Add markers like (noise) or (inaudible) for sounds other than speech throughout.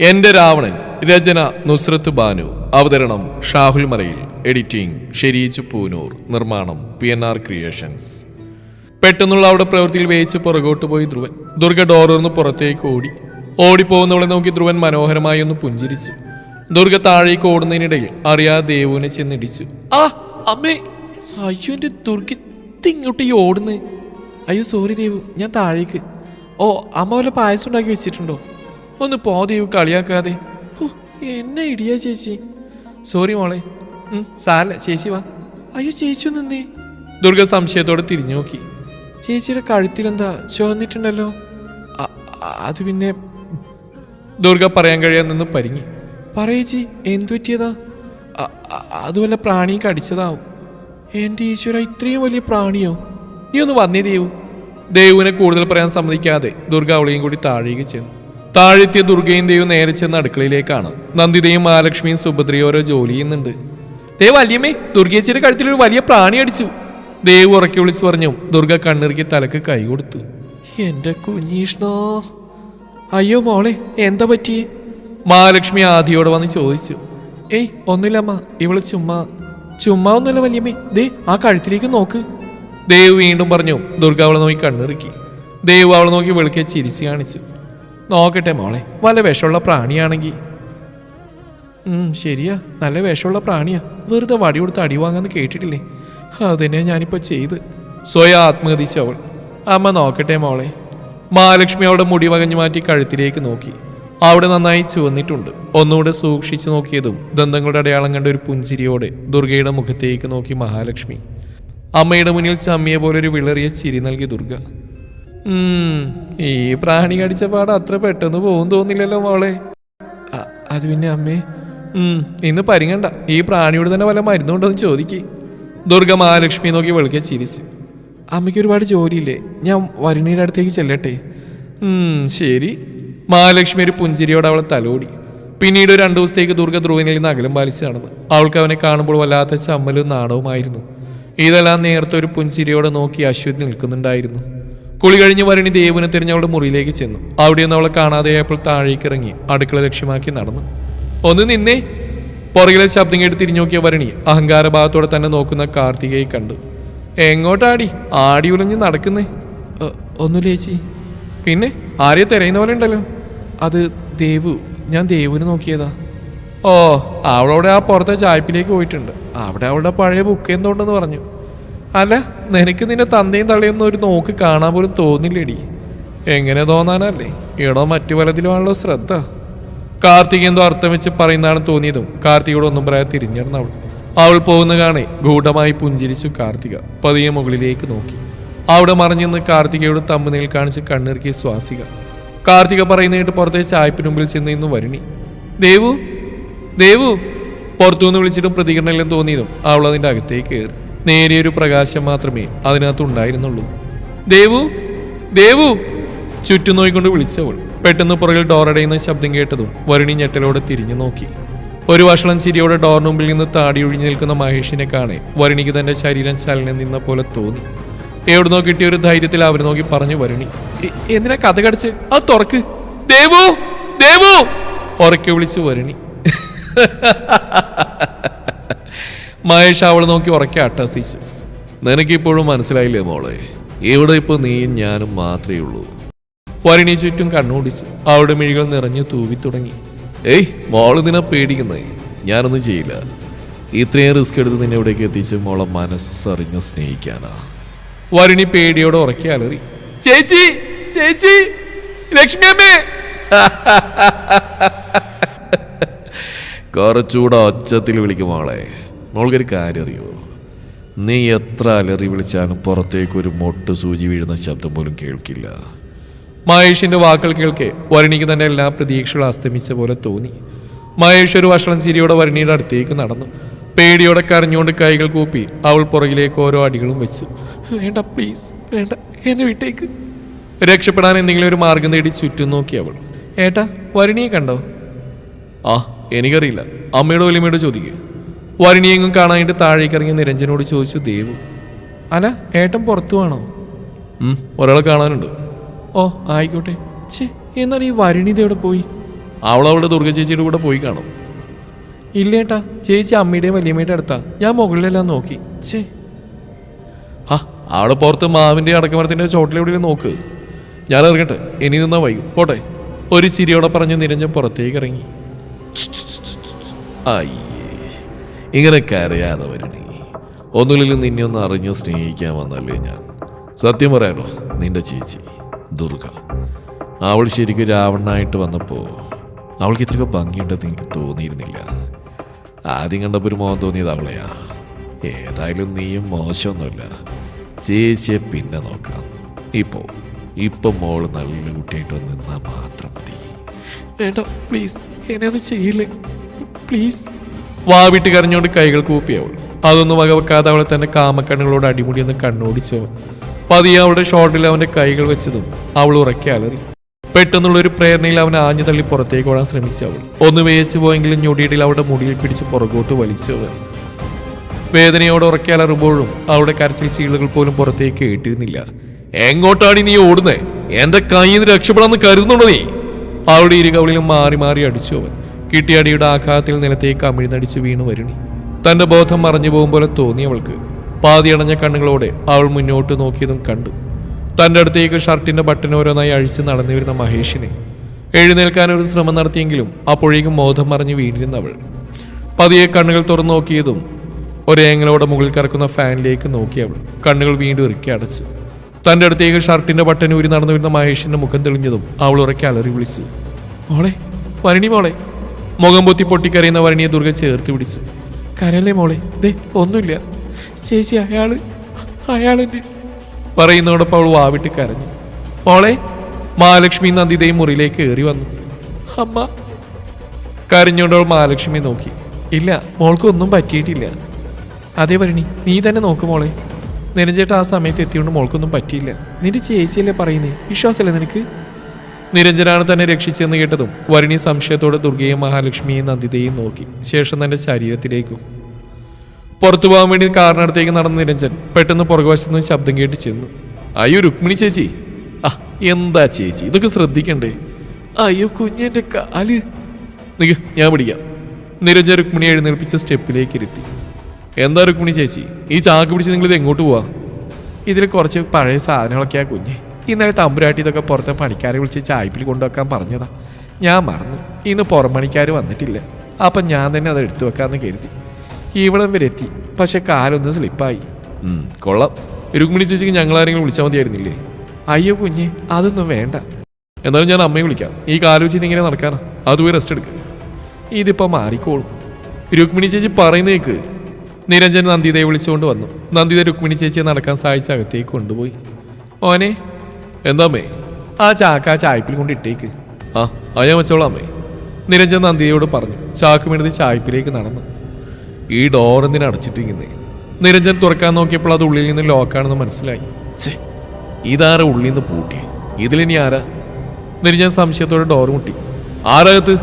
എന്റെ രാവണൻ രചന നുസ്രത്ത് ബാനു. അവതരണം ഷാഹുൽ മറയിൽ എഡിറ്റിംഗ് ഷെരീജ് പൂനൂർ. നിർമ്മാണം പി എൻ ആർ ക്രിയേഷൻസ്. പെട്ടെന്നുള്ള അവിടെ പ്രവൃത്തിയിൽ വേയിച്ച് പുറകോട്ട് പോയി ധ്രുവൻ. ദുർഗ ഡോറിന്ന് പുറത്തേക്ക് ഓടി. ഓടിപ്പോകുന്നവളെ നോക്കി ധ്രുവൻ മനോഹരമായി ഒന്ന് പുഞ്ചിരിച്ചു. ദുർഗ താഴേക്ക് ഓടുന്നതിനിടയിൽ അറിയാ ദേവുവിനെ ചെന്നിടിച്ചു. ആ അമ്മേ അയ്യോ എന്റെ ദുർഗ ഇങ്ങോട്ട് ഈ ഓടുന്നേ? അയ്യോ സോറി ദേവു ഞാൻ താഴേക്ക്. ഓ അമ്മ വല്ല പായസം ഉണ്ടാക്കി വെച്ചിട്ടുണ്ടോ? ഒന്ന് പോ ദേവു കളിയാക്കാതെ. എന്നെ ഇടിയാ ചേച്ചി. സോറി മോളെ. സാറല്ല ചേച്ചി വാ. അയ്യോ ചേച്ചി ഒന്ന് എന്തേ ദുർഗ സംശയത്തോടെ തിരിഞ്ഞു നോക്കി. ചേച്ചിയുടെ കഴുത്തിലെന്താ ചുവന്നിട്ടുണ്ടല്ലോ? അത് പിന്നെ ദുർഗ പറയാൻ കഴിയാൻ നിന്ന് പരിങ്ങി. പറയേച്ചി എന്തു പറ്റിയതാ? അതുവല്ല പ്രാണി കടിച്ചതാവും. എന്റെ ഈശ്വര ഇത്രയും വലിയ പ്രാണിയോ? നീ ഒന്ന് വന്നേ ദേവു. ദേവുവിനെ കൂടുതൽ പറയാൻ സമ്മതിക്കാതെ ദുർഗ അവളെയും കൂടി താഴേക്ക് ചെന്നു. താഴെത്തിയ ദുർഗയും ദേവും നേരെ ചെന്ന് അടുക്കളയിലേക്കാണ്. നന്ദിതയും മഹാലക്ഷ്മിയും സുഭദ്രയും ഓരോ ജോലി ചെയ്യുന്നുണ്ട്. ദേവ് വല്യമ്മേ ദുർഗേച്ചിയുടെ കഴുത്തിൽ ഒരു വലിയ പ്രാണി അടിച്ചു. ദേവ് ഉറക്കി വിളിച്ചു പറഞ്ഞു ദുർഗ കണ്ണിറുക്കി തലക്ക് കൈ കൊടുത്തു. എന്റെ കുഞ്ഞീഷ്ണോ അയ്യോ മോളെ എന്താ പറ്റിയേ മഹാലക്ഷ്മി ആദിയോട് വന്ന് ചോദിച്ചു ഏയ് ഒന്നുമില്ലമ്മ ഇവൾ ചുമ്മാ ചുമ്മാ ഒന്നുമില്ല വല്യമ്മേ ദേ ആ കഴുത്തിലേക്ക് നോക്ക്. ദേവ് വീണ്ടും പറഞ്ഞു ദുർഗ അവളെ നോക്കി കണ്ണിറുക്കി. ദേവ് അവളെ നോക്കി വെളുക്കെ ചിരിച്ചു കാണിച്ചു. നോക്കട്ടെ മോളെ വല്ല വിഷമുള്ള പ്രാണിയാണെങ്കിൽ ശരിയാ നല്ല വിഷമുള്ള പ്രാണിയാ. വെറുതെ വടി കൊടുത്ത് അടി വാങ്ങാന്ന് കേട്ടിട്ടില്ലേ? അതന്നെ ഞാനിപ്പോ ചെയ്ത്. സ്വയം ആത്മഹതിച്ച അവൾ അമ്മ നോക്കട്ടെ മോളെ. മഹാലക്ഷ്മി അവളുടെ മുടി വകഞ്ഞു മാറ്റി കഴുത്തിലേക്ക് നോക്കി. അവിടെ നന്നായി ചുവന്നിട്ടുണ്ട്. ഒന്നുകൂടെ സൂക്ഷിച്ചു നോക്കിയതും ദന്തങ്ങളുടെ അടയാളം കണ്ട ഒരു പുഞ്ചിരിയോടെ ദുർഗയുടെ മുഖത്തേക്ക് നോക്കി മഹാലക്ഷ്മി. അമ്മയുടെ മുന്നിൽ ചമ്മിയ പോലെ ഒരു വിളറിയ ചിരി നൽകി ദുർഗ. ഈ പ്രാണി കടിച്ച പാട് അത്ര പെട്ടെന്ന് പോകും തോന്നില്ലല്ലോ മോളെ. അത് പിന്നെ അമ്മേ. ഇന്ന് പരിങ്ങണ്ട. ഈ പ്രാണിയോട് തന്നെ വല്ല മരുന്നുണ്ടോ എന്ന് ചോദിക്ക്. ദുർഗ മഹാലക്ഷ്മി നോക്കി വെളുക്കെ ചിരിച്ചു. അമ്മയ്ക്ക് ഒരുപാട് ജോലിയില്ലേ? ഞാൻ വരുണിയുടെ അടുത്തേക്ക് ചെല്ലട്ടെ? ശരി. മഹാലക്ഷ്മി ഒരു പുഞ്ചിരിയോടെ അവളെ തലോടി. പിന്നീട് രണ്ടു ദിവസത്തേക്ക് ദുർഗ ധ്രുവനിൽ നിന്ന് അകലം പാലിച്ച് നടന്നു. അവൾക്ക് അവനെ കാണുമ്പോൾ വല്ലാത്ത ചമ്മലും നാണവുമായിരുന്നു. ഇതെല്ലാം നേരത്തെ ഒരു പുഞ്ചിരിയോടെ നോക്കി അശ്വതി നിൽക്കുന്നുണ്ടായിരുന്നു. കുളി കഴിഞ്ഞ് വരണി ദേവനെ തിരിഞ്ഞ് അവളുടെ മുറിയിലേക്ക് ചെന്നു. അവിടെ നിന്ന് അവളെ കാണാതെയായപ്പോൾ താഴേക്ക് ഇറങ്ങി അടുക്കള ലക്ഷ്യമാക്കി നടന്നു. ഒന്ന് നിന്നേ പുറകിലെ ശബ്ദം കേട്ട് തിരിഞ്ഞു നോക്കിയ വരണി അഹങ്കാരഭാവത്തോടെ തന്നെ നോക്കുന്ന കാർത്തികയെ കണ്ടു. എങ്ങോട്ടാടി? ആടി ഉലഞ്ഞ് നടക്കുന്നേ. ഒന്നു ചേച്ചി പിന്നെ? ആരെയെ തിരയുന്ന പോലെ ഉണ്ടല്ലോ. അത് ദേവു. ഞാൻ ദേവുവിനെ നോക്കിയതാ. ഓ അവളവിടെ ആ പുറത്തെ ചായ്പിലേക്ക് പോയിട്ടുണ്ട്. അവിടെ അവളുടെ പഴയ ബുക്ക് എന്തുകൊണ്ടെന്ന് പറഞ്ഞു. അല്ല നിനക്ക് നിന്റെ തന്തയും തള്ളിയൊന്നും ഒരു നോക്ക് കാണാൻ പോലും തോന്നില്ലേടി. എങ്ങനെ തോന്നാനല്ലേ? ഇടോ മറ്റു പലതിലുമാണല്ലോ ശ്രദ്ധ. കാർത്തിക് എന്തോ അർത്ഥം വെച്ച് പറയുന്നതാണ് തോന്നിയതും. കാർത്തികയോട് ഒന്നും പറയാതെ തിരിഞ്ഞിരുന്നു അവൾ. അവൾ പോകുന്ന കാണെ ഗൂഢമായി പുഞ്ചിരിച്ചു കാർത്തിക. പതിയെ മുകളിലേക്ക് നോക്കി. അവിടെ മറിഞ്ഞു നിന്ന് കാർത്തികയോട് തമ്പുനയിൽ കാണിച്ച് കണ്ണിറുക്കിയ സ്വാസിക. കാർത്തിക പറയുന്നതിട്ട് പുറത്തെ ചായപ്പിന് മുമ്പിൽ ചെന്ന് ഇന്ന് വരുണി. ദേവു ദേവു പുറത്തുനിന്ന് വിളിച്ചിട്ടും പ്രതികരണമില്ലെന്ന് തോന്നിയതും അവൾ അതിന്റെ അകത്തേക്ക് കയറി. നേരിയൊരു പ്രകാശം മാത്രമേ അതിനകത്ത് ഉണ്ടായിരുന്നുള്ളൂ. ദേവു ദേവു! ചുറ്റും നോയിക്കൊണ്ട് വിളിച്ചവൾ പെട്ടെന്ന് പുറകിൽ ഡോറടയുന്ന ശബ്ദം കേട്ടതും വരുണി ഞെട്ടലോടെ തിരിഞ്ഞു നോക്കി. ഒരു വഷളം ചിരിയോടെ ഡോറിന് മുമ്പിൽ നിന്ന് താടി ഒഴിഞ്ഞു നിൽക്കുന്ന മഹേഷിനെ കാണെ വരുണിക്ക് തന്റെ ശരീരം ചലനം നിന്ന പോലെ തോന്നി. എവിടുന്നോ കിട്ടിയ ഒരു ധൈര്യത്തിൽ അവർ നോക്കി പറഞ്ഞു വരുണി എന്തിനാ കഥ കടിച്ച്? അത് തുറക്ക്. ദേവു ദേവു! ഉറക്കെ വിളിച്ചു വരുണി. (laughs) മഹേഷ് അവളെ നോക്കി ഉറക്കെ അട്ടസിച്ചു നിനക്കിപ്പോഴും മനസ്സിലായില്ലേ മോളെ? ഇവിടെ ഇപ്പൊ നീയും ഞാനും മാത്രമേ ഉള്ളൂ. വരണി ചുറ്റും കണ്ണോടിച്ചു അവളുടെ മിഴികൾ നിറഞ്ഞു തൂവി തുടങ്ങി. ഏയ് മോൾ നിന്നെ പേടിക്കുന്നേ? ഞാനൊന്നും ചെയ്യില്ല. ഇത്രയും റിസ്ക് എടുത്ത് നിന്നെ ഇവിടേക്ക് എത്തിച്ച് മോളെ മനസ്സറിഞ്ഞ് സ്നേഹിക്കാനാ. വരുണി പേടിയോടെ ഉറക്കി അലറി. ചേച്ചി ചേച്ചി ലക്ഷ്മി അമ്മേ! കുറച്ചുകൂടെ ഒച്ചത്തിൽ വിളിക്കും മോളെ. മോൾക്കൊരു കാര്യം അറിയുമോ നീ എത്ര അലറി വിളിച്ചാലും പുറത്തേക്ക് ഒരു മൊട്ട് സൂചി വീഴുന്ന ശബ്ദം പോലും കേൾക്കില്ല. മഹേഷിന്റെ വാക്കുകൾ കേൾക്കെ വരുണിക്ക് തന്നെ എല്ലാ പ്രതീക്ഷകളും അസ്തമിച്ച പോലെ തോന്നി. മഹേഷ് ഒരു വഷളം ചിരിയോടെ വരുണിയുടെ അടുത്തേക്ക് നടന്നു. പേടിയോടെ കരഞ്ഞുകൊണ്ട് കൈകൾ കൂപ്പി അവൾ പുറകിലേക്ക് ഓരോ അടികളും വെച്ചു. വേണ്ട പ്ലീസ് വേണ്ട എന്നെ വീട്ടേക്ക്. രക്ഷപ്പെടാൻ എന്തെങ്കിലും ഒരു മാർഗം തേടി ചുറ്റും നോക്കി അവൾ. ഏട്ടാ വരുണിയെ കണ്ടോ? ആ എനിക്കറിയില്ല. അമ്മയുടെ വലിയമ്മയോട് ചോദിക്കുക വരുണിയെങ്ങും കാണാനായിട്ട് താഴേക്ക് ഇറങ്ങിയ നിരഞ്ജനോട് ചോദിച്ചു ദേവു അല്ല ഏട്ടൻ പുറത്തു വേണോ ഒരാളെ കാണാനുണ്ട്. ഓ ആയിക്കോട്ടെ. ചേ എന്നാൽ ഈ വരുണിത എവിടെ പോയി? അവൾ ദുർഗ ചേച്ചിയുടെ കൂടെ പോയി കാണും. ഇല്ലേട്ടാ ചേച്ചി അമ്മയുടെയും വലിയമ്മയുടെ അടുത്താ. ഞാൻ മുകളിലെല്ലാം നോക്കി. ചേ ആ അവിടെ പുറത്ത് മാവിന്റെ അടക്കമരത്തിന്റെ ചോട്ടിലെവിടെയും നോക്ക്. ഞാൻ ഇറങ്ങട്ടെ ഇനി നിന്നാ വൈകും. പോട്ടെ. ഒരു ചിരിയോടെ പറഞ്ഞ് നിരഞ്ജൻ പുറത്തേക്ക് ഇറങ്ങി. അയ്യേ ഇങ്ങനെ കരയാതെ വരണേ നിന്നെ ഒന്ന് അറിഞ്ഞ് സ്നേഹിക്കാൻ വന്നല്ലേ ഞാൻ. സത്യം പറയാലോ നിന്റെ ചേച്ചി ദുർഗ. അവൾ ശരിക്കും രാവണനായിട്ട് വന്നപ്പോൾ അവൾക്ക് ഇത്രയൊക്കെ ഭംഗിയുണ്ടെന്ന് എനിക്ക് തോന്നിയിരുന്നില്ല. ആദ്യം കണ്ടപ്പോൾ ഒരു മോഹം തോന്നിയത് അവളെയാ. ഏതായാലും നീയും മോശമൊന്നുമില്ല. ചേച്ചിയെ പിന്നെ നോക്കാം. ഇപ്പോൾ ഇപ്പം മോൾ നല്ല കുട്ടിയായിട്ട് വന്ന് മാത്രം മതി. വേണ്ട പ്ലീസ് എന്നെ ഒന്ന് ചെയ്യില്ലേ? പ്ലീസ് വാവിട്ട് കരഞ്ഞുകൊണ്ട് കൈകൾ കൂപ്പിയവൾ. അതൊന്നും വകവെക്കാതെ അവളെ തന്നെ കാമക്കണ്ണുകളോട് അടിമുടി എന്ന് കണ്ണോടിച്ചവൻ. പതിയെ അവളുടെ ഷോട്ടിൽ അവന്റെ കൈകൾ വെച്ചതും അവൾ ഉറക്കെ അലറി. പെട്ടെന്നുള്ള ഒരു പ്രേരണയിൽ അവൻ ആഞ്ഞു തള്ളി പുറത്തേക്ക് ഓടാൻ ശ്രമിച്ചവൾ. ഒന്ന് വേച്ചു പോയെങ്കിലും ഞൊടിയിടയിൽ അവളുടെ മുടിയിൽ പിടിച്ച് പുറകോട്ട് വലിച്ചു വേദനയോടെ ഉറക്കെ അലറുമ്പോഴും അവളുടെ കരച്ചിൽ ചീളുകൾ പോലും പുറത്തേക്ക് കേട്ടിരുന്നില്ല. എങ്ങോട്ടാണ് നീ ഓടുന്നേ? എന്റെ നിന്ന് രക്ഷപ്പെടാന്ന് കരുതുന്നുണ്ടോ നീ? അവളുടെ ഇരുകവളിലും മാറി മാറി അടിച്ചു അവൻ കിട്ടിയ അടിയുടെ ആഘാതത്തിൽ നിലത്തേക്ക് അമിഴ്ന്നടിച്ച് വീണു വരുണി. തന്റെ ബോധം മറഞ്ഞു പോകും പോലെ അവൾക്ക്. പാതിയടഞ്ഞ കണ്ണുകളോടെ അവൾ മുന്നോട്ട് നോക്കിയതും കണ്ടു. തന്റെ അടുത്തേക്ക് ഷർട്ടിന്റെ ബട്ടൺ ഓരോന്നായി അഴിച്ച് നടന്നു വരുന്ന മഹേഷിനെ. എഴുന്നേൽക്കാൻ ഒരു ശ്രമം നടത്തിയെങ്കിലും അപ്പോഴേക്കും ബോധം മറിഞ്ഞ് വീണിരുന്നവൾ. പതിയെ കണ്ണുകൾ തുറന്നു നോക്കിയതും ഒരേങ്ങലോടെ മുകളിൽ കറക്കുന്ന ഫാനിലേക്ക് നോക്കിയവൾ കണ്ണുകൾ വീണ്ടും ഇറുക്കി അടച്ചു. തന്റെ അടുത്തേക്ക് ഷർട്ടിന്റെ ബട്ടൺ ഊരി നടന്നു വരുന്ന മഹേഷിന്റെ മുഖം തെളിഞ്ഞതും അവൾ ഉറക്കെ അലറി വിളിച്ചു. മോളെ വരണി മോളെ മുഖം പൊത്തി പൊട്ടിക്കറിയുന്ന വരണിയെ ദുർഗ ചേർത്ത് പിടിച്ചു. കരല്ലേ മോളെ? ദേ ഒന്നുമില്ല. ചേച്ചി അയാൾ അയാളെന്നെ. പറയുന്നതോടൊപ്പം അവൾ വാവിട്ട് കരഞ്ഞു. മോളെ മഹാലക്ഷ്മി നന്ദിതയും മുറിയിലേക്ക് കയറി വന്നു. അമ്മ. കരഞ്ഞുകൊണ്ട് മഹാലക്ഷ്മിയെ നോക്കി. ഇല്ല മോൾക്കൊന്നും പറ്റിയിട്ടില്ല. അതേ വരണി നീ തന്നെ നോക്ക് മോളെ. നിരഞ്ജേട്ട ആ സമയത്ത് എത്തിയോണ്ട് മോൾക്കൊന്നും പറ്റിയില്ല. നിന്റെ ചേച്ചിയല്ലേ പറയുന്നേ? വിശ്വാസമല്ലേ നിനക്ക്? നിരഞ്ജനാണ് തന്നെ രക്ഷിച്ചെന്ന് കേട്ടതും വരുണി സംശയത്തോടെ ദുർഗയും മഹാലക്ഷ്മിയും നന്ദിതയും നോക്കി. ശേഷം തന്റെ ശരീരത്തിലേക്കും പുറത്തു പോകാൻ വേണ്ടി കാറിനടുത്തേക്ക് നടന്ന നിരഞ്ജൻ പെട്ടെന്ന് പുറകുവശത്ത് നിന്ന് ശബ്ദം കേട്ട് ചെന്നു. അയ്യോ രുക്മിണി ചേച്ചി. ആ എന്താ ചേച്ചി? ഇതൊക്കെ ശ്രദ്ധിക്കണ്ടേ? അയ്യോ കുഞ്ഞെന്റെ കാൽ. നിക ഞാൻ പിടിക്കാം. നിരഞ്ജൻ രുക്മിണി എഴുന്നേൽപ്പിച്ച സ്റ്റെപ്പിലേക്ക് ഇരുത്തി എന്താ രുക്മിണി ചേച്ചി? ഈ ചാക്ക് പിടിച്ച് നിങ്ങളിത് എങ്ങോട്ട് പോവാ? ഇതിൽ കുറച്ച് പഴയ സാധനങ്ങളൊക്കെയാ കുഞ്ഞെ. ഇന്നലെ തമ്പുരാട്ടി ഇതൊക്കെ പുറത്തെ പണിക്കാരെ വിളിച്ച് ചായപ്പിൽ കൊണ്ടുവെക്കാൻ പറഞ്ഞതാ. ഞാൻ മറന്നു. ഇന്ന് പുറം പണിക്കാർ വന്നിട്ടില്ല. അപ്പം ഞാൻ തന്നെ അത് എടുത്തു വെക്കാമെന്ന് കരുതി. ഇവിടം വരെ എത്തി. പക്ഷെ കാലൊന്ന് സ്ലിപ്പായി. കൊള്ളാം. രുക്മിണി ചേച്ചിക്ക് ഞങ്ങൾ ആരെങ്കിലും വിളിച്ചാൽ മതിയായിരുന്നില്ലേ? അയ്യോ കുഞ്ഞെ അതൊന്നും വേണ്ട. എന്നാലും ഞാൻ അമ്മയെ വിളിക്കാം. ഈ കാലോചിച്ച് ഇങ്ങനെ നടക്കാനാ. അതുപോയി റെസ്റ്റ് എടുക്കുക ഇതിപ്പോൾ മാറിക്കോളും. രുക്മിണി ചേച്ചി പറയുന്നേക്ക് നിരഞ്ജൻ നന്ദിതയെ വിളിച്ചുകൊണ്ട് വന്നു. നന്ദിത രുക്മിണി ചേച്ചിയെ നടക്കാൻ സഹായിച്ച അകത്തേക്ക് കൊണ്ടുപോയി. ഓനെ എന്താമ്മേ ആ ചാക്ക ആ ചായ്പിൽ കൊണ്ട് ഇട്ടേക്ക്. ആ ആ ഞാൻ വെച്ചോളാം അമ്മേ. നിരഞ്ജൻ നന്ദിയോട് പറഞ്ഞു ചാക്കുമെടുത്ത് ചായ്പിലേക്ക് നടന്നു. ഈ ഡോർ എന്തിനാ അടച്ചിട്ടിരിക്കുന്നേ? നിരഞ്ജൻ തുറക്കാൻ നോക്കിയപ്പോൾ അത് ഉള്ളിൽ നിന്ന് ലോക്കാണെന്ന് മനസ്സിലായി. ഛേ ഇതാരാ ഉള്ളിൽ നിന്ന് പൂട്ടി ഇതിലിനി ആരാ? നിരഞ്ജൻ സംശയത്തോടെ ഡോർ മുട്ടി. ആരകത്ത്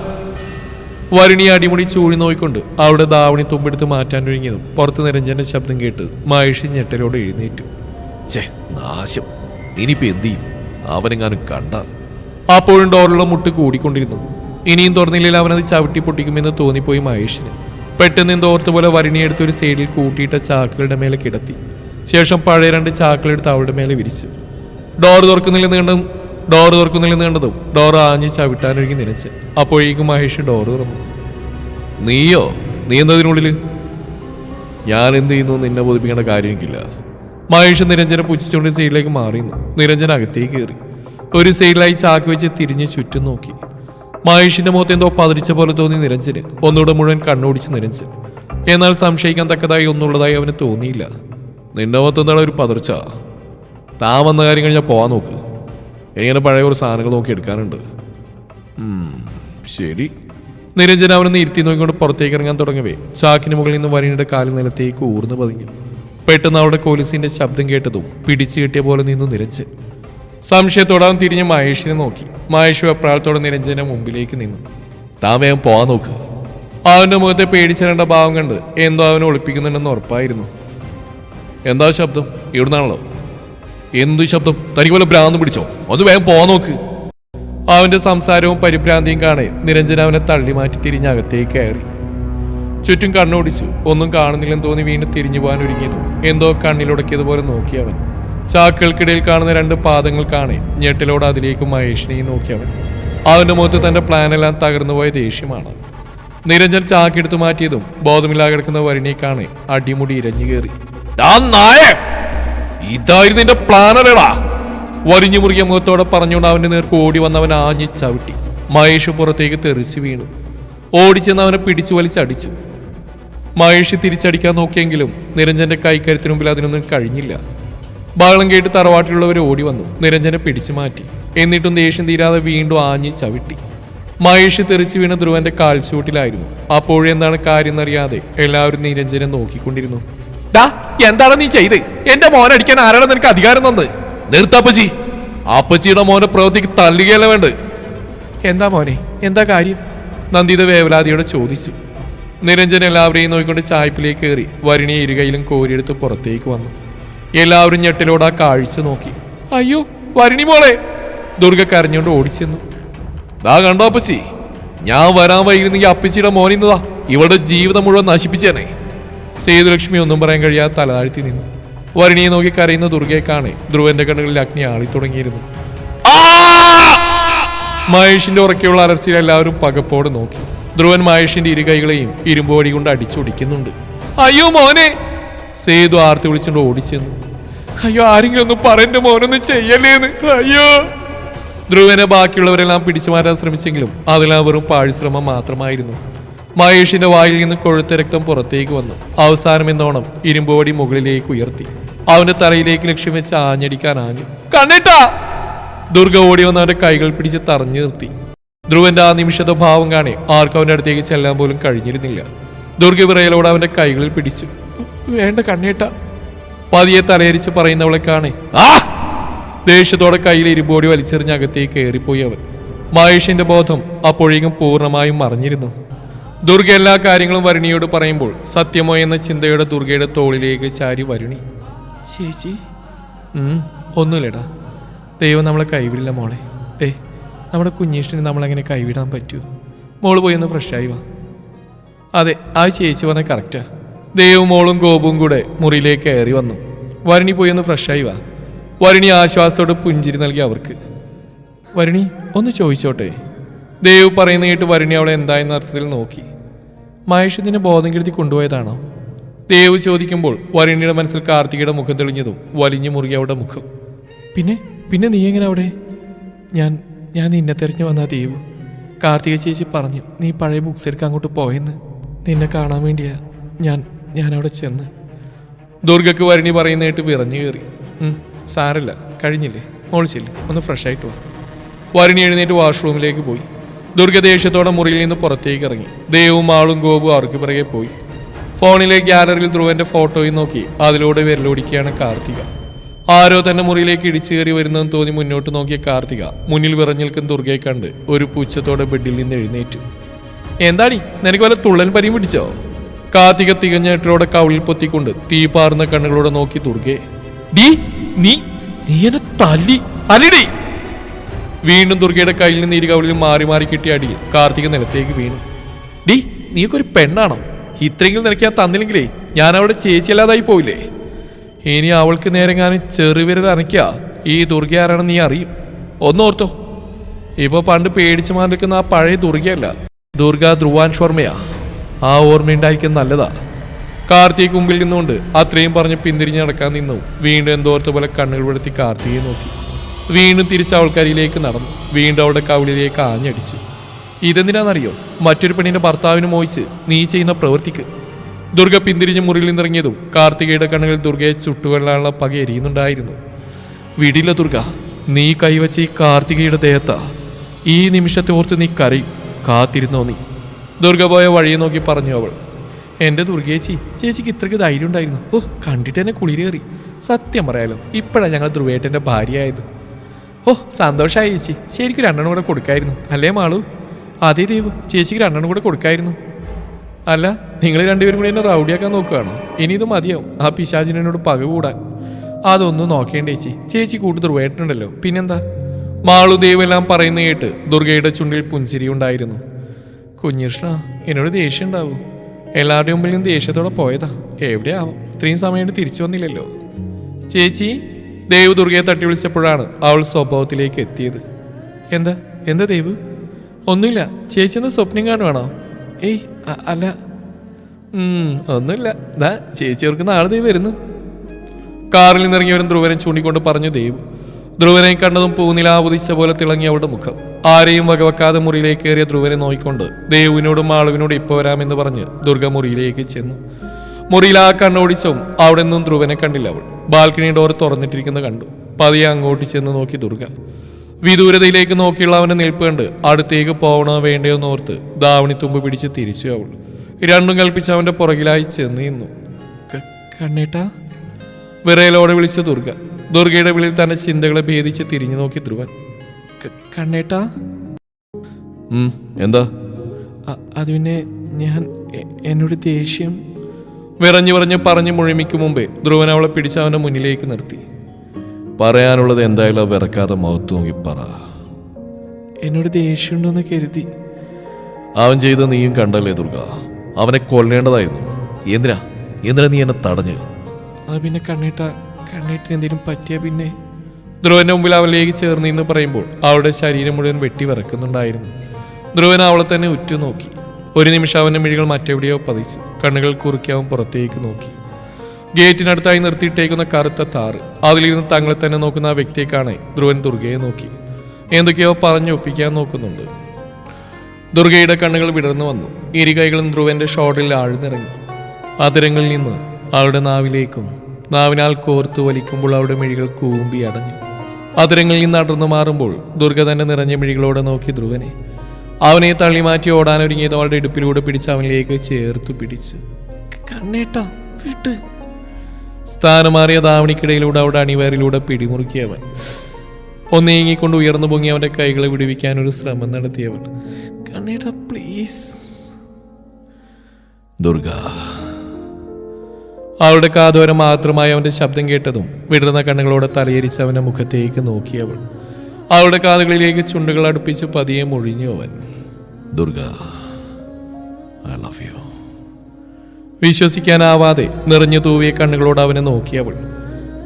വരുണി അടിമുടി ചൂഴി നോയിക്കൊണ്ട് അവിടെ ദാവണി തുമ്പെടുത്ത് മാറ്റാൻ ഒഴുങ്ങിയതും പുറത്ത് നിരഞ്ജന്റെ ശബ്ദം കേട്ട് മഹേഷി ഞെട്ടലോടെ എഴുന്നേറ്റു. ഛേ നാശം. ഇനിയിപ്പോ എന്ത് ചെയ്യും? അവനെങ്ങാനും കണ്ട? അപ്പോഴും ഡോറിലുള്ള മുട്ട് കൂടിക്കൊണ്ടിരുന്നു. ഇനിയും തുറന്നില്ലെങ്കിൽ അവനത് ചവിട്ടി പൊട്ടിക്കുമെന്ന് തോന്നിപ്പോയി മഹേഷിന്. പെട്ടെന്ന് എന്തോ ഓർത്ത പോലെ വരിണിയെടുത്ത് ഒരു സൈഡിൽ കൂട്ടിയിട്ട ചാക്കുകളുടെ മേലെ കിടത്തി. ശേഷം പഴയ രണ്ട് ചാക്കുകളെടുത്ത് അവളുടെ മേലെ വിരിച്ചു. ഡോർ തുറക്കുന്നില്ലെന്ന് കണ്ടും ഡോർ തുറക്കുന്നില്ലെന്ന് കണ്ടതും ഡോർ ആഞ്ഞ് ചവിട്ടാനൊഴുകി നിനച്ച് അപ്പോഴേക്കും മഹേഷ് ഡോർ തുറന്നു. നീയോ? നീ എന്തതിനുള്ളിൽ ഞാൻ എന്ത് ചെയ്യുന്നു നിന്നെ ബോധിപ്പിക്കേണ്ട കാര്യം എനിക്കില്ല മഹേഷ് നിരഞ്ജനെ പുച്ഛിച്ചുകൊണ്ട് സൈഡിലേക്ക് മാറിയുന്നു നിരഞ്ജൻ അകത്തേക്ക് കയറി. ഒരു സൈഡിലായി ചാക്ക് വെച്ച് തിരിഞ്ഞ് ചുറ്റും നോക്കി. മഹേഷിന്റെ മുഖത്ത് എന്തോ പതിരിച്ച പോലെ തോന്നി നിരഞ്ജന്. ഒന്നുകൂടെ മുഴുവൻ കണ്ണോടിച്ച് നിരഞ്ജൻ. എന്നാൽ സംശയിക്കാൻ തക്കതായി ഒന്നുള്ളതായി അവന് തോന്നിയില്ല. നിന്റെ മുഖത്ത് എന്താണ് ഒരു പതിർച്ച? താൻ വന്ന കാര്യം കഴിഞ്ഞാൽ പോവാൻ നോക്ക്. ഇങ്ങനെ പഴയ ഒരു സാധനങ്ങൾ നോക്കി എടുക്കാനുണ്ട്. ശരി. നിരഞ്ജൻ അവനെ ഇരുത്തി നോക്കിക്കൊണ്ട് പുറത്തേക്ക് ഇറങ്ങാൻ തുടങ്ങവേ. ചാക്കിന് മുകളിൽ നിന്ന് വരിയുടെ കാലിൽ നിലത്തേക്ക് ഊർന്നു പതിഞ്ഞു. പെട്ടെന്ന് അവിടെ കോലിസിന്റെ ശബ്ദം കേട്ടതും പിടിച്ചു കിട്ടിയ പോലെ നിന്നു നിരച്ച് സംശയത്തോടെ അവൻ തിരിഞ്ഞ് മഹേഷിനെ നോക്കി. മഹേഷ് വെപ്രാളത്തോടെ നിരഞ്ജന മുമ്പിലേക്ക് നിന്നു. താൻ വേഗം പോവാൻ നോക്ക്. അവന്റെ മുഖത്തെ പേടിച്ചിരേണ്ട ഭാവം കണ്ട് എന്തോ അവനെ ഒളിപ്പിക്കുന്നുണ്ടെന്ന് ഉറപ്പായിരുന്നു. എന്താ ശബ്ദം? ഇവിടുന്നാണല്ലോ. എന്ത് ശബ്ദം? തനിക്ക് പോലെ ഭ്രാന്ത് പിടിച്ചോ? ഒന്ന് വേഗം പോവാൻ നോക്ക്. അവന്റെ സംസാരവും പരിഭ്രാന്തിയും കാണെ നിരഞ്ജന അവനെ തള്ളി മാറ്റി തിരിഞ്ഞ് അകത്തേക്ക് കയറി. ചുറ്റും കണ്ണോടിച്ചു ഒന്നും കാണുന്നില്ലെന്ന് തോന്നി വീണ്ടും തിരിഞ്ഞു പോകാൻ ഒരുങ്ങിയതും. എന്തോ കണ്ണിലുടക്കിയതുപോലെ നോക്കി അവൻ. ചാക്കുകൾക്കിടയിൽ കാണുന്ന രണ്ട് പാദങ്ങൾ കാണേ ഞെട്ടിലോട് അതിലേക്ക് മഹേഷിനെയും നോക്കി അവൻ. അവന്റെ മുഖത്ത് തന്റെ പ്ലാനെല്ലാം തകർന്നുപോയ ദേഷ്യമാണ്. നിരഞ്ജൻ ചാക്കെടുത്ത് മാറ്റിയതും ബോധമില്ലാ കിടക്കുന്ന വരിണിയെ കാണേ അടിമുടി ഇരഞ്ഞു കയറി. ഇതായിരുന്നു നിന്റെ പ്ലാനല്ലേടാ? വരിഞ്ഞു മുറിയ മുഖത്തോടെ പറഞ്ഞുകൊണ്ട് അവന്റെ നേർക്ക് ഓടി വന്നവൻ ആഞ്ഞി ചവിട്ടി. മഹേഷ് പുറത്തേക്ക് തെറിച്ചു വീണു. ഓടിച്ചെന്ന് അവനെ പിടിച്ചു വലിച്ചടിച്ചു. മഹേഷ് തിരിച്ചടിക്കാൻ നോക്കിയെങ്കിലും നിരഞ്ജന്റെ കൈക്കരുത്തിന് മുമ്പിൽ അതിനൊന്നും കഴിഞ്ഞില്ല. ബഹളം കേട്ട് തറവാട്ടിലുള്ളവർ ഓടി വന്നു. നിരഞ്ജനെ പിടിച്ചു മാറ്റി. എന്നിട്ടും ദേഷ്യം തീരാതെ വീണ്ടും ആഞ്ഞി ചവിട്ടി. മഹേഷ് തെറിച്ചു വീണ ധ്രുവന്റെ കാൽച്ചൂട്ടിലായിരുന്നു അപ്പോഴെന്താണ് കാര്യം എന്നറിയാതെ എല്ലാവരും നിരഞ്ജനെ നോക്കിക്കൊണ്ടിരുന്നു. ഡാ എന്താണ് നീ ചെയ്ത്? എന്റെ മോൻ അടിക്കാൻ ആരാണ് നിനക്ക് അധികാരം തന്നത്? നിർത്താപ്പച്ചി അപ്പച്ചിയുടെ മോനെ പ്രവൃത്തിക്ക് തള്ളുകയല്ല വേണ്ട എന്താ മോനെ? എന്താ കാര്യം? നന്ദിത വേവലാതിയോടെ ചോദിച്ചു. നിരഞ്ജൻ എല്ലാവരെയും നോക്കിക്കൊണ്ട് ചായ്പിലേക്ക് കയറി വരിണിയെ ഇരുകയിലും കോരിയെടുത്ത് പുറത്തേക്ക് വന്നു. എല്ലാവരും ഞെട്ടിലോട് ആ കാഴ്ച നോക്കി. അയ്യോ വരിണി മോളെ! ദുർഗ കരഞ്ഞുകൊണ്ട് ഓടിച്ചെന്നു. ദാ കണ്ടോ അപ്പച്ചി? ഞാൻ വരാൻ വൈകുന്നെങ്കിൽ അപ്പച്ചിയുടെ മോനിന്നതാ ഇവളുടെ ജീവിതം മുഴുവൻ നശിപ്പിച്ചേനെ. സേതുലക്ഷ്മി ഒന്നും പറയാൻ കഴിയാതെ തലതാഴ്ത്തി നിന്നു. വരിണിയെ നോക്കി കരയുന്ന ദുർഗയെ കാണെ ധ്രുവന്റെ കണ്ണുകളിൽ അഗ്നി ആളി തുടങ്ങിയിരുന്നു. മഹേഷിന്റെ ഉറക്കെയുള്ള അലർച്ചയിൽ എല്ലാവരും പകപ്പോടെ നോക്കി. ധ്രുവൻ മഹേഷിന്റെ ഇരുകൈകളെയും ഇരുമ്പോടി കൊണ്ട് അടിച്ചൊടിക്കുന്നുണ്ട്. അയ്യോ മോനെ! സേതു ആർത്തി വിളിച്ചുകൊണ്ട് ഓടിച്ചെന്നു. അയ്യോ ആരെങ്കിലും ഒന്ന് പറഞ്ഞു മോനൊന്നും ചെയ്യല്ലേന്ന്. അയ്യോ! ധ്രുവനെ ബാക്കിയുള്ളവരെല്ലാം പിടിച്ചു മാറ്റാൻ ശ്രമിച്ചെങ്കിലും അതെല്ലാം വെറും പാഴ്ശ്രമം മാത്രമായിരുന്നു. മഹേഷിന്റെ വായിൽ നിന്ന് കൊഴുത്ത രക്തം പുറത്തേക്ക് വന്നു. അവസാനം എന്നോണം ഇരുമ്പുവടി മുകളിലേക്ക് ഉയർത്തി. അവന്റെ തലയിലേക്ക് ലക്ഷ്യം വെച്ച് ആഞ്ഞടിക്കാൻ ആഞ്ഞു. കണ്ണിട്ടാ! ദുർഗ ഓടി വന്ന് അവന്റെ കൈകൾ പിടിച്ച് തറഞ്ഞു നിർത്തി. ധ്രുവന്റെ ആ നിമിഷത്തെ ഭാവം കാണി ആർക്കും അവന്റെ അടുത്തേക്ക് ചെല്ലാൻ പോലും കഴിഞ്ഞിരുന്നില്ല. ദുർഗ വിറയലോട് അവന്റെ കൈകളിൽ പിടിച്ചു. വേണ്ട കണ്ണേട്ട. പതിയെ തലയരിച്ച് പറയുന്നവളെ കാണെ. ആ! ദേഷ്യത്തോടെ കയ്യിൽ ഇരുമ്പോടി വലിച്ചെറിഞ്ഞ് അകത്തേക്ക് കയറിപ്പോയി അവൻ. മഹേഷിന്റെ ബോധം അപ്പോഴേക്കും പൂർണമായും മറിഞ്ഞിരുന്നു. ദുർഗ എല്ലാ കാര്യങ്ങളും വരുണിയോട് പറയുമ്പോൾ സത്യമോ എന്ന ചിന്തയുടെ ദുർഗയുടെ തോളിലേക്ക് ചാരി വരുണി. ചേച്ചി ഒന്നുമില്ലടാ. ദൈവം നമ്മളെ കൈവിടില്ല മോളെ. ഏ നമ്മുടെ കുഞ്ഞീഷ്ടിന് നമ്മളങ്ങനെ കൈവിടാൻ പറ്റുമോ മോൾ പോയി ഒന്ന് ഫ്രഷായി വാ. അതെ ആ ചേച്ചി പറഞ്ഞ കറക്റ്റാ ദേവ് മോളും ഗോപും കൂടെ മുറിയിലേക്ക് കയറി വന്നു. വരുണി പോയി ഒന്ന് ഫ്രഷായി വാ. വരുണി ആശ്വാസത്തോടെ പുഞ്ചിരി നൽകി അവർക്ക്. വരുണി ഒന്ന് ചോദിച്ചോട്ടെ? ദേവ് പറയുന്ന കേട്ട് വരുണി അവളെ എന്തായെന്ന അർത്ഥത്തിൽ നോക്കി. മഹേഷ് ഇതിനെ ബോധം കെടുത്തി കൊണ്ടുപോയതാണോ? ദേവ് ചോദിക്കുമ്പോൾ വരുണിയുടെ മനസ്സിൽ കാർത്തികയുടെ മുഖം തെളിഞ്ഞതും വലിഞ്ഞു മുറുകി അവളുടെ മുഖം. പിന്നെ പിന്നെ നീ എങ്ങനെ അവിടെ? ഞാൻ ഞാൻ നിന്നെ തെരഞ്ഞു വന്ന തീവു കാർത്തിക ചേച്ചി പറഞ്ഞു നീ പഴയ ബുക്സ് എടുക്കാൻ അങ്ങോട്ട് പോയെന്ന്. നിന്നെ കാണാൻ വേണ്ടിയാ ഞാൻ ഞാൻ അവിടെ ചെന്ന്. ദുർഗക്ക് വരണി പറയുന്നതായിട്ട് വിറഞ്ഞു കയറി. സാരല്ല കഴിഞ്ഞില്ലേ. മോളിച്ചില്ലേ ഒന്ന് ഫ്രഷ് ആയിട്ട് വാ. വരുണി എഴുന്നേറ്റ് വാഷ്റൂമിലേക്ക് പോയി. ദുർഗ ദേഷ്യത്തോടെ മുറിയിൽ നിന്ന് പുറത്തേക്ക് ഇറങ്ങി. ദേവും ആളും ഗോപു അവർക്ക് പിറകെ പോയി. ഫോണിലെ ഗ്യാലറിയിൽ ധ്രുവന്റെ ഫോട്ടോയും നോക്കി. അതിലൂടെ വിരലോടിക്കുകയാണ് കാർത്തിക. ആരോ തന്റെ മുറിയിലേക്ക് ഇടിച്ചു കയറി വരുന്നതെന്ന് തോന്നി മുന്നോട്ട് നോക്കിയ കാർത്തിക മുന്നിൽ വിറഞ്ഞിൽക്കുന്ന ദുർഗയെ കണ്ട് ഒരു പൂച്ചത്തോടെ ബെഡിൽ നിന്ന് എഴുന്നേറ്റു. എന്താടി? നിനക്ക് വല്ല തുള്ളൻ പരിയും പിടിച്ചോ? കാർത്തിക തികഞ്ഞ എട്ടരോടെ കവിളിൽ പൊത്തിക്കൊണ്ട് തീ പാർന്ന കണ്ണുകളോടെ നോക്കി ദുർഗയെ. ഡി നീ നീ എന്നെ തല്ലി. അലിടി വീണ്ടും ദുർഗയുടെ കയ്യിൽ നിന്ന് ഇരു കവിളിൽ മാറി മാറി കിട്ടിയ അടിയിൽ കാർത്തിക നിലത്തേക്ക് വീണു. ഡി നീയൊക്കെ ഒരു പെണ്ണാണോ? ഇത്രയെങ്കിലും നിനക്ക് ഞാൻ തന്നില്ലെങ്കിലേ ഞാൻ അവിടെ ചേച്ചിയല്ലാതായി പോയില്ലേ ഇനി അവൾക്ക് നേരെങ്ങാനും ചെറുവിരൽ അനയ്ക്ക ഈ ദുർഗയാരാണെന്ന് നീ അറിയും. ഒന്നോർത്തോ ഇപ്പൊ പണ്ട് പേടിച്ചു മാറിക്കുന്ന ആ പഴയ ദുർഗയല്ല ദുർഗ ധ്രുവാൻ ശർമ്മയാ. ആ ഓർമ്മയുണ്ടായിരിക്കും നല്ലതാ. കാർത്തിക് കുമ്പിൽ നിന്നുകൊണ്ട് അത്രയും പറഞ്ഞ് പിന്തിരിഞ്ഞ് നടക്കാൻ നിന്നു. വീണ്ടും എന്തോർത്ത പോലെ കണ്ണുകൾ വെളുത്തി കാർത്തിയെ നോക്കി. വീണ്ടും തിരിച്ച് അവൾക്കരിയിലേക്ക് നടന്നു. വീണ്ടും അവളുടെ കവിളിലേക്ക് ആഞ്ഞടിച്ചു. ഇതെന്തിനാണെന്നറിയോ മറ്റൊരു പെണ്ണിന്റെ ഭർത്താവിന് മോഹിച്ച് നീ ചെയ്യുന്ന പ്രവൃത്തിക്ക്. ദുർഗ പിന്തിരിഞ്ഞ് മുറിയിൽ നിന്നിറങ്ങിയതും കാർത്തികയുടെ കണ്ണുകൾ ദുർഗയെ ചുട്ടുകൊള്ളാനുള്ള പക എരിയുന്നുണ്ടായിരുന്നു. വിടില്ല ദുർഗ നീ കൈവച്ച ഈ കാർത്തികയുടെ ദേഹത്താ. ഈ നിമിഷത്തെ ഓർത്ത് നീ കരയും കാത്തിരുന്നോ നീ. ദുർഗ പോയ വഴിയെ നോക്കി പറഞ്ഞു അവൾ. എന്റെ ദുർഗേച്ചി ചേച്ചിക്ക് ഇത്രയ്ക്ക് ധൈര്യം ഉണ്ടായിരുന്നു. ഓ കണ്ടിട്ട് തന്നെ കുളിരേറി സത്യം പറയാലോ ഇപ്പോഴാണ് ഞങ്ങൾ ധ്രുവേട്ടന്റെ ഭാര്യയായത്. ഓ സന്തോഷമായി ചേച്ചി. ശരിക്കും രണ്ടെണ്ണം കൂടെ കൊടുക്കായിരുന്നു. അല്ലേ മാളു? അതേ ദൈവം ചേച്ചിക്ക് രണ്ടെണ്ണം കൂടെ കൊടുക്കായിരുന്നു. അല്ല നിങ്ങൾ രണ്ടുപേരും കൂടി എന്നെ റൗഡിയാക്കാൻ നോക്കുകയാണ്? ഇനി ഇത് മതിയാവും. ആ പിശാചിനോട് പക കൂടാൻ. അതൊന്നും നോക്കേണ്ട ചേച്ചി. ചേച്ചി കൂട്ട് ദുർവേട്ടനുണ്ടല്ലോ പിന്നെന്താ? മാളുദേവെല്ലാം പറയുന്ന കേട്ട് ദുർഗയുടെ ചുണ്ടിൽ പുഞ്ചിരി ഉണ്ടായിരുന്നു. കുഞ്ഞിഷ്ണ എന്നോട് ദേഷ്യം ഉണ്ടാവൂ. എല്ലാവരുടെയും മുമ്പിലും ദേഷ്യത്തോടെ പോയതാ. എവിടെയാവും? ഇത്രയും സമയം തിരിച്ചു വന്നില്ലല്ലോ. ചേച്ചി ദേവ് ദുർഗയെ തട്ടി വിളിച്ചപ്പോഴാണ് അവൾ സ്വഭാവത്തിലേക്ക് എത്തിയത്. എന്താ? എന്താ ദേവ്? ഒന്നുമില്ല. ചേച്ചി എന്ന് സ്വപ്നം കാണുവാണോ? ഏയ് അല്ല. ഒന്നുമില്ല. ദാ ചേച്ചി അവർക്ക് നാളെ ദൈവം വരുന്നു. കാറിൽ നിന്നിറങ്ങിയവരും ധ്രുവനെ ചൂണ്ടിക്കൊണ്ട് പറഞ്ഞു ദൈവം ധ്രുവനെ കണ്ടതും പൂനിലാവുദിച്ച പോലെ തിളങ്ങി അവളുടെ മുഖം. ആരെയും വകവെക്കാതെ മുറിയിലേക്ക് കയറിയ ധ്രുവനെ നോക്കിക്കൊണ്ട് ദേവുവിനോടും ആളുവിനോടും ഇപ്പോൾ വരാമെന്ന് പറഞ്ഞ് ദുർഗ മുറിയിലേക്ക് ചെന്നു. മുറിയിൽ ആ കണ്ണോടിച്ചും അവിടെ നിന്നും ധ്രുവനെ കണ്ടില്ല അവൾ. ബാൽക്കണി ഡോർ തുറന്നിട്ടിരിക്കുന്നത് കണ്ടു. പതിയെ അങ്ങോട്ട് ചെന്ന് നോക്കി ദുർഗ. വിദൂരതയിലേക്ക് നോക്കിയുള്ള അവനെ നിൽപ്പ് കണ്ട് അടുത്തേക്ക് പോകണോ വേണ്ടയോ എന്നോർത്ത് ദാവണി തുമ്പ് പിടിച്ച് തിരിച്ചു അവൾ. രണ്ടും കൽപ്പിച്ച് അവന്റെ പുറകിലായി ചെന്ന് നിന്നു. കണ്ണേട്ടാ? വിറയലോടെ വിളിച്ച ദുർഗ. ദുർഗയുടെ വിളിയിൽ തന്റെ ചിന്തകളെ ഭേദിച്ച് തിരിഞ്ഞു നോക്കി ധ്രുവൻ. കണ്ണേട്ടാ? എന്താ? അത് പിന്നെ ഞാൻ എന്നോട് ദേഷ്യം. വിറഞ്ഞു വിറഞ്ഞ് പറഞ്ഞു മുഴുമിക്കും മുമ്പേ ധ്രുവൻ അവളെ പിടിച്ച് അവന്റെ മുന്നിലേക്ക് നിർത്തി. പറയാനുള്ളത് എന്തായാലും വിറക്കാതെ മുഖത്ത് നോക്കി പറ. എന്നോട് ദേഷ്യമുണ്ടെന്ന് കരുതി. അവൻ ചെയ്ത നീയും കണ്ടല്ലേ ദുർഗ? അവനെ കൊല്ലേണ്ടതായിരുന്നു. എന്തിനാ? എന്തിനാ നീ എന്നെ തടഞ്ഞു അത് പിന്നെ കണ്ണേട്ടാ കണ്ണേട്ടിന് എന്തെങ്കിലും പറ്റിയ പിന്നെ? ധ്രുവന്റെ മുമ്പിൽ അവനിലേക്ക് ചേർന്ന് എന്ന് പറയുമ്പോൾ അവളുടെ ശരീരം മുഴുവൻ വെട്ടി വിറക്കുന്നുണ്ടായിരുന്നു. ധ്രുവൻ അവളെ തന്നെ ഉറ്റുനോക്കി. ഒരു നിമിഷം അവന്റെ മിഴികൾ മറ്റെവിടെയോ പതിച്ചു. കണ്ണുകൾ കുറുക്കി അവൻ പുറത്തേക്ക് നോക്കി. ഗേറ്റിനടുത്തായി നിർത്തിയിട്ടേക്കുന്ന കറുത്ത താറ്. അതിലിരുന്ന് തങ്ങളെ തന്നെ നോക്കുന്ന ആ വ്യക്തിയെ കാണേ ധ്രുവൻ ദുർഗയെ നോക്കി. എന്തൊക്കെയോ പറഞ്ഞു ഒപ്പിക്കാൻ നോക്കുന്നുണ്ട്. ദുർഗയുടെ കണ്ണുകൾ വിടർന്നു വന്നു. ഇരു കൈകളും ധ്രുവന്റെ ഷോട്ടിൽ ആഴ്ന്നിറങ്ങി. അതിരങ്ങളിൽ നിന്ന് അവളുടെ നാവിലേക്കും നാവിനാൽ കോർത്തു വലിക്കുമ്പോൾ അവളുടെ മിഴികൾ കൂമ്പി അടഞ്ഞു. അതിരങ്ങളിൽ നിന്ന് അടർന്നു മാറുമ്പോൾ ദുർഗ തന്നെ നിറഞ്ഞ മിഴികളോടെ നോക്കി ധ്രുവനെ. അവനെ തള്ളി മാറ്റി ഓടാനൊരുങ്ങിയത് അവളുടെ ഇടുപ്പിലൂടെ പിടിച്ച് അവനിലേക്ക് ചേർത്തു പിടിച്ചു. കണ്ണേട്ടാ വിട്ട്. സ്ഥാനമാറിയ ധാവണിക്കിടയിലൂടെ അവിടെ അണിവയറിലൂടെ പിടിമുറുക്കിയവൻ. ഒന്നേങ്ങിക്കൊണ്ട് ഉയർന്നു പൊങ്ങി അവന്റെ കൈകളെ വിടുവിക്കാൻ ഒരു ശ്രമം നടത്തിയവൾ കണ്ണേട്ടാ പ്ലീസ് ദുർഗ. അവളുടെ കാതോരം മാത്രമായി അവന്റെ ശബ്ദം കേട്ടതും വിടർന്ന കണ്ണുകളോടെ തലയിരിച്ച് അവന്റെ മുഖത്തേക്ക് നോക്കിയവൾ. അവളുടെ കാതുകളിലേക്ക് ചുണ്ടുകൾ അടുപ്പിച്ച് പതിയെ മൊഴിഞ്ഞു അവൻ. ദുർഗ ഐ ലവ് യു വിശ്വസിക്കാനാവാതെ നിറഞ്ഞു തൂവിയ കണ്ണുകളോട് അവനെ നോക്കിയവൾ.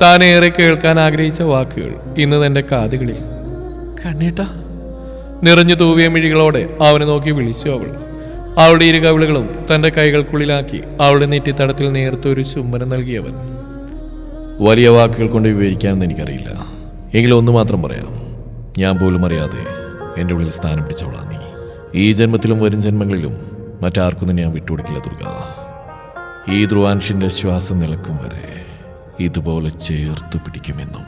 താൻ ഏറെ കേൾക്കാൻ ആഗ്രഹിച്ച വാക്കുകൾ ഇന്ന് തന്റെ കാതുകളിൽ. കണ്ണേട്ടാ. നിറഞ്ഞു തൂവിയ മിഴികളോടെ അവനെ നോക്കി വിളിച്ചു അവൾ. അവളുടെ ഇരു കവിളുകളും തന്റെ കൈകൾക്കുള്ളിലാക്കി അവളുടെ നെറ്റിത്തടത്തിൽ നേർത്ത ഒരു ചുംബനം നൽകിയവൻ. വലിയ വാക്കുകൾ കൊണ്ട് വിവരിക്കാനെന്ന് എനിക്കറിയില്ല. എങ്കിലും ഒന്ന് മാത്രം പറയാം. ഞാൻ പോലും അറിയാതെ എന്റെ ഉള്ളിൽ സ്ഥാനം പിടിച്ചവളാണ് നീ. ഈ ജന്മത്തിലും വരും ജന്മങ്ങളിലും മറ്റാർക്കും ഞാൻ വിട്ടുകൊടുക്കില്ല ദുർഗ. ഈ ധ്രുവാൻഷിന്റെ ശ്വാസം നിലക്കും വരെ ഇതുപോലെ ചേർത്ത് പിടിക്കുമെന്നും.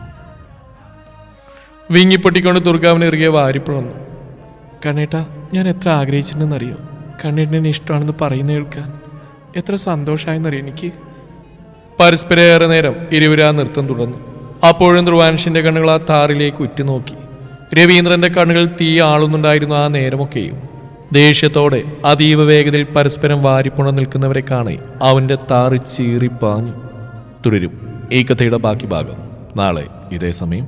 വിങ്ങിപ്പൊട്ടിക്കൊണ്ട് ദുർഗാവിനെ ഇറുകെ വാരിപ്പുഴന്നു കണ്ണേട്ടാ ഞാൻ എത്ര ആഗ്രഹിച്ചിട്ടുണ്ടെന്നറിയോ? കണ്ണേട്ടിനെ ഇഷ്ടമാണെന്ന് പറയുന്ന കേൾക്കാൻ എത്ര സന്തോഷമായെന്നറിയോ എനിക്ക്? പരസ്പരം ഏറെ നേരം ഇരുവരാ നൃത്തം തുടർന്നു. അപ്പോഴും ധ്രുവാൻഷിന്റെ കണ്ണുകൾ ആ താറിലേക്ക് ഉറ്റുനോക്കി. രവീന്ദ്രന്റെ കണ്ണുകൾ തീ ആളുന്നുണ്ടായിരുന്നു ആ നേരമൊക്കെയും ദേഷ്യത്തോടെ അതീവ വേഗതയിൽ പരസ്പരം വാരിപ്പുണ നിൽക്കുന്നവരെ കാണെ അവന്റെ താറി ചീറിപ്പാഞ്ഞു. തുടരും. ഈ കഥയുടെ ബാക്കി ഭാഗം. നാളെ ഇതേ സമയം.